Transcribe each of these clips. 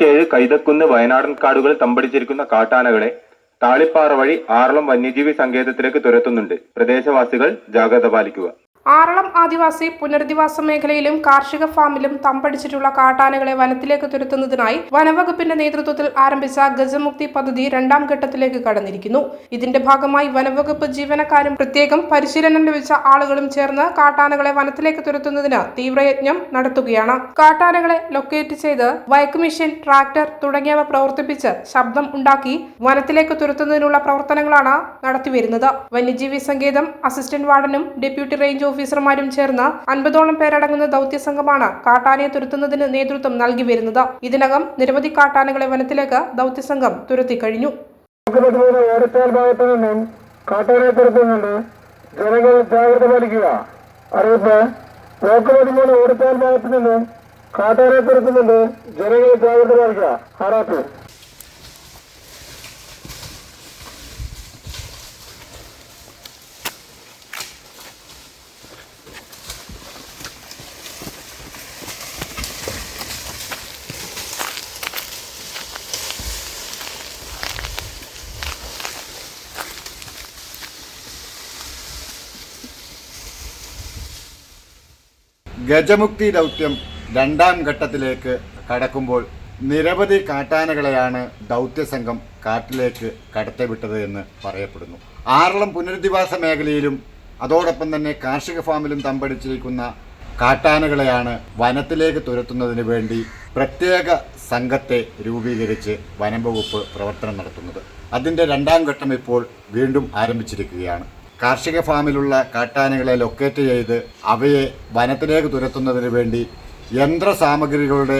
ഇരുപത്തിയേഴ് കൈതക്കുന്ന് വയനാടൻ കാടുകൾ തമ്പടിച്ചിരിക്കുന്ന കാട്ടാനകളെ താളിപ്പാറ വഴി ആറളം വന്യജീവി സങ്കേതത്തിലേക്ക് തുരത്തുന്നുണ്ട്. പ്രദേശവാസികൾ ജാഗ്രത പാലിക്കുക. ആറളം ആദിവാസി പുനരധിവാസ മേഖലയിലും കാർഷിക ഫാമിലും തമ്പടിച്ചിട്ടുള്ള കാട്ടാനകളെ വനത്തിലേക്ക് തുരത്തുന്നതിനായി വനവകുപ്പിന്റെ നേതൃത്വത്തിൽ ആരംഭിച്ച ഗജമുക്തി പദ്ധതി രണ്ടാം ഘട്ടത്തിലേക്ക് കടന്നിരിക്കുന്നു. ഇതിന്റെ ഭാഗമായി വനവകുപ്പ് ജീവനക്കാരും പ്രത്യേകം പരിശീലനം ലഭിച്ച ആളുകളും ചേർന്ന് കാട്ടാനകളെ വനത്തിലേക്ക് തുരത്തുന്നതിന് തീവ്രയജ്ഞം നടത്തുകയാണ്. കാട്ടാനകളെ ലൊക്കേറ്റ് ചെയ്ത് വയക്ക് മെഷീൻ ട്രാക്ടർ തുടങ്ങിയവ പ്രവർത്തിപ്പിച്ച് ശബ്ദം ഉണ്ടാക്കി വനത്തിലേക്ക് തുരത്തുന്നതിനുള്ള പ്രവർത്തനങ്ങളാണ് നടത്തിവരുന്നത്. വന്യജീവി സങ്കേതം അസിസ്റ്റന്റ് വാർഡനും ഡെപ്യൂട്ടി റേഞ്ച് ഓഫീസർമാരും ചേർന്ന് അൻപതോളം പേരടങ്ങുന്ന ദൗത്യസംഘമാണ് കാട്ടാനയെ തുരത്തുന്നതിന് നേതൃത്വം നൽകി വരുന്നത്. ഇതിനകം നിരവധി കാട്ടാനകളെ വനത്തിലേക്ക് ദൗത്യസംഘം തുരത്തി കഴിഞ്ഞു. പതിമൂന്ന് ഓരത്താൽ ഭാഗത്തു നിന്നും കാട്ടാനെ തുരത്തുന്നുണ്ട്. ജനങ്ങൾ ജാഗ്രത പാലിക്കുക. അറിയിപ്പ് ബ്ലോക്ക് പതിമൂന്ന് ഓരത്താൽ ഭാഗത്തു നിന്നും കാട്ടാനെ തുരത്തുന്നുണ്ട്. ജനങ്ങൾ ജാഗ്രത പാലിക്കുക. ആറാപ്പ്. ഗജമുക്തി ദൗത്യം രണ്ടാം ഘട്ടത്തിലേക്ക് കടക്കുമ്പോൾ നിരവധി കാട്ടാനകളെയാണ് ദൗത്യസംഘം കാട്ടിലേക്ക് കടത്തിവിട്ടത് എന്ന് പറയപ്പെടുന്നു. ആറളം പുനരധിവാസ മേഖലയിലും അതോടൊപ്പം തന്നെ കാർഷിക ഫാമിലും തമ്പടിച്ചിരിക്കുന്ന കാട്ടാനകളെയാണ് വനത്തിലേക്ക് തുരത്തുന്നതിന് വേണ്ടി പ്രത്യേക സംഘത്തെ രൂപീകരിച്ച് വനം വകുപ്പ് പ്രവർത്തനം നടത്തുന്നത്. അതിന്റെ രണ്ടാം ഘട്ടം ഇപ്പോൾ വീണ്ടും ആരംഭിച്ചിരിക്കുകയാണ്. കാർഷിക ഫാമിലുള്ള കാട്ടാനകളെ ലൊക്കേറ്റ് ചെയ്ത് അവയെ വനത്തിലേക്ക് തുരത്തുന്നതിന് വേണ്ടി യന്ത്ര സാമഗ്രികളുടെ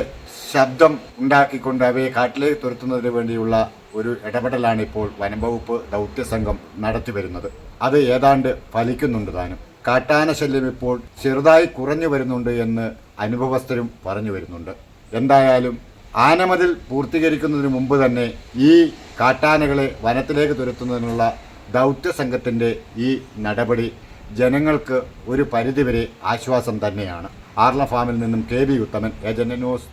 ശബ്ദം ഉണ്ടാക്കിക്കൊണ്ട് അവയെ കാട്ടിലേക്ക് തുരത്തുന്നതിന് വേണ്ടിയുള്ള ഒരു ഇടപെടലാണ് ഇപ്പോൾ വനംവകുപ്പ് ദൗത്യസംഘം നടത്തി വരുന്നത്. അത് ഏതാണ്ട് ഫലിക്കുന്നുണ്ട് താനും. കാട്ടാന ശല്യം ഇപ്പോൾ ചെറുതായി കുറഞ്ഞു വരുന്നുണ്ട് എന്ന് അനുഭവസ്ഥരും പറഞ്ഞു വരുന്നുണ്ട്. എന്തായാലും ആനമതിൽ പൂർത്തീകരിക്കുന്നതിന് മുമ്പ് തന്നെ ഈ കാട്ടാനകളെ വനത്തിലേക്ക് തുരത്തുന്നതിനുള്ള ദൗത്യസംഘത്തിന്റെ ഈ നടപടി ജനങ്ങൾക്ക് ഒരു പരിധിവരെ ആശ്വാസം തന്നെയാണ്. ആർല ഫാമിൽ നിന്നും K B Uthaman agent news.